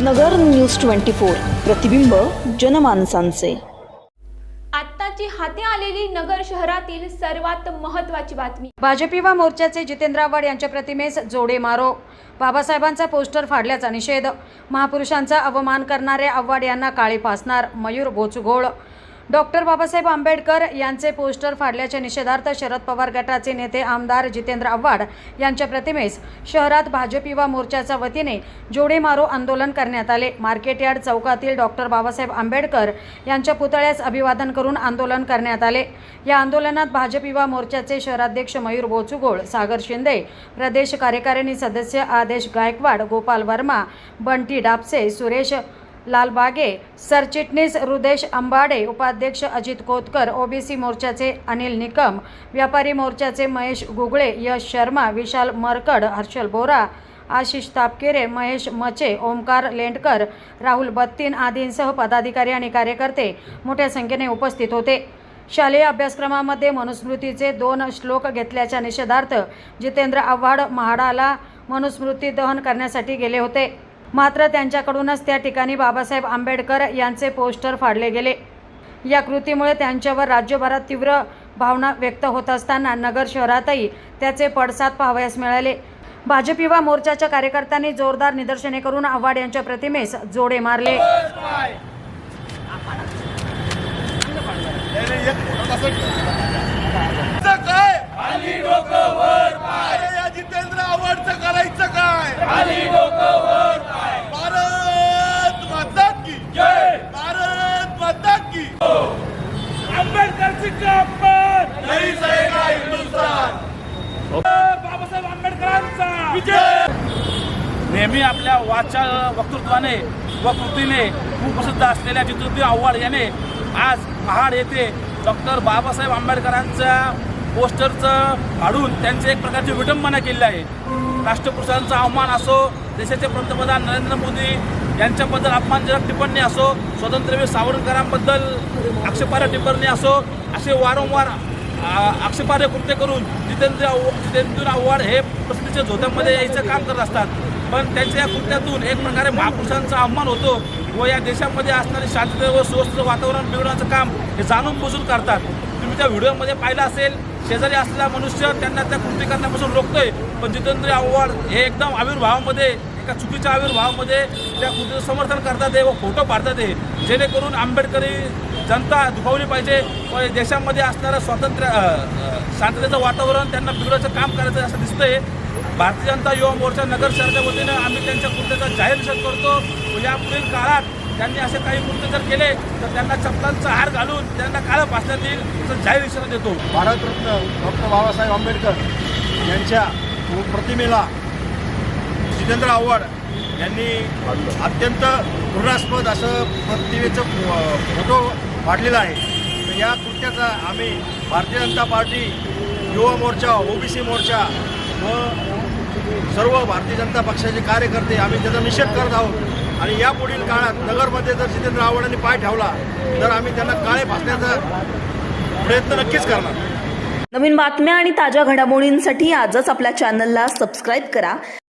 नगर news twenty four. प्रतिबिंब जनमानसांचे. आत्ताची हाती आलेली नगर शहरातील सर्वात महत्त्वाची बातमी. भाजप युवा मोर्चाचे जितेंद्र आव्हाड यांच्या प्रतिमेस जोडे मारो. बाबासाहेबांचा पोस्टर फाडल्याचा निषेध. महापुरुषांचा अवमान करणारे आव्हाड यांना काळे फासणार मयूर बोचुघोळ डॉक्टर बाबासाहेब आंबेडकर यांचे पोस्टर फाडल्याच्या निषेधार्थ शरद पवार गटाचे नेते आमदार जितेंद्र आव्हाड यांच्या प्रतिमेस शहरात भाजप युवा मोर्चाच्या वतीने जोडे मारो आंदोलन करण्यात आले. मार्केट यार्ड चौकातील डॉक्टर बाबासाहेब आंबेडकर यांच्या पुतळ्यास अभिवादन करून आंदोलन करण्यात आले. या आंदोलनात भाजप युवा मोर्चाचे शहराध्यक्ष मयूर बोचुगोळ सागर शिंदे प्रदेश कार्यकारिणी सदस्य आदेश गायकवाड गोपाल वर्मा बंटी डापसे सुरेश लालबागे सरचिटणीस रुदेश अंबाडे उपाध्यक्ष अजित कोतकर ओबीसी मोर्चाचे अनिल निकम व्यापारी मोर्चाचे महेश गुगळे यश शर्मा विशाल मरकड हर्षल बोरा आशिष तापकेरे महेश मचे ओमकार लेंडकर राहुल बत्तीन आदींसह पदाधिकारी आणि कार्यकर्ते मोठ्या संख्येने उपस्थित होते. शालेय अभ्यासक्रमामध्ये मनुस्मृतीचे दोन श्लोक घेतल्याच्या निषेधार्थ जितेंद्र आव्हाड म्हाडाला मनुस्मृती दहन करण्यासाठी गेले होते. मात्र त्यांच्याकडूनच त्या ठिकाणी बाबासाहेब आंबेडकर यांचे पोस्टर फाडले गेले. या कृतीमुळे त्यांच्यावर राज्यभरात तीव्र भावना व्यक्त होत असताना नगर शहरातही त्याचे पडसाद पाहावयास मिळाले. भाजप युवा मोर्चाच्या कार्यकर्त्यांनी जोरदार निदर्शने करून आव्हाड यांच्या प्रतिमेस जोडे मारले. जितेंद्र आव्हाडचं करायचं काय? आंबेडकरची नाही जाएगा हिंदुस्तान बाबासाहेब आंबेडकरांचा विजय नेहमी आपल्या वाचा वक्तृत्वाने व कृतीने कुप्रसिद्ध असलेल्या जितेंद्र आव्हाड याने आज महाड येथे डॉक्टर बाबासाहेब आंबेडकरांच्या पोस्टरचं काढून त्यांची एक प्रकारची विडंबना केली आहे. राष्ट्रपुरुषांचा अवमान असो देशाचे पंतप्रधान नरेंद्र मोदी यांच्याबद्दल अपमानजनक टिप्पणी असो स्वातंत्र्यवीर सावरकरांबद्दल आक्षेपार्ह टिप्पणी असो असे वारंवार आक्षेपार्ह कृत्य करून जितेंद्र जितेंद्र आव्हाड हे प्रसिद्धीच्या झोत्यामध्ये यायचं काम करत असतात. पण त्यांच्या या कृत्यातून एक प्रकारे महापुरुषांचा अपमान होतो व या देशामध्ये असणारी शांतते व स्वस्थ वातावरण बिघडवण्याचं काम हे जाणून बुजून करतात तुम्ही त्या व्हिडिओमध्ये पाहिलं असेल शेजारी असलेला मनुष्य त्यांना त्या कृती करण्यापासून रोखतोय पण जितेंद्र आव्हाड हे एकदम आविर्भावामध्ये एका चुकीच्या आविर्भावामध्ये त्या कृतीचं समर्थन करतात आहे व फोटो पाडतात आहे जेणेकरून आंबेडकरी जनता दुखावली पाहिजे व देशामध्ये असणारं स्वातंत्र्य शांततेचं वातावरण त्यांना बिघडायचं काम करायचं असं दिसतंय. भारतीय जनता युवा मोर्चा नगर शहराच्या वतीनं आम्ही त्यांच्या कृत्याचा जाहीर निषेध करतो. व यापुढील काळात त्यांनी असे काही कृत्य जर केले तर त्यांना चपलांचा हार घालून त्यांना काळं पासण्यात येईल असं जाहीर इशारा देतो. भारतरत्न डॉक्टर बाबासाहेब आंबेडकर यांच्या प्रतिमेला जितेंद्र आव्हाड यांनी अत्यंत घृणास्पद असं प्रतिमेचं फोटो वाढलेला आहे. तर या कृत्याचा आम्ही भारतीय जनता पार्टी युवा मोर्चा ओबीसी मोर्चा व सर्व भारतीय जनता पक्षाचे कार्यकर्ते आम्ही त्याचा निषेध करत आहोत. आणि यापुढील काळात नगरमध्ये जर जितेंद्र आव्हाडांनी पाय ठेवला तर आम्ही त्यांना काळे फासण्याचा प्रयत्न नक्कीच करणार. नवीन बातम्या आणि ताज्या घडामोडींसाठी आजच आपल्या चॅनलला सबस्क्राईब करा.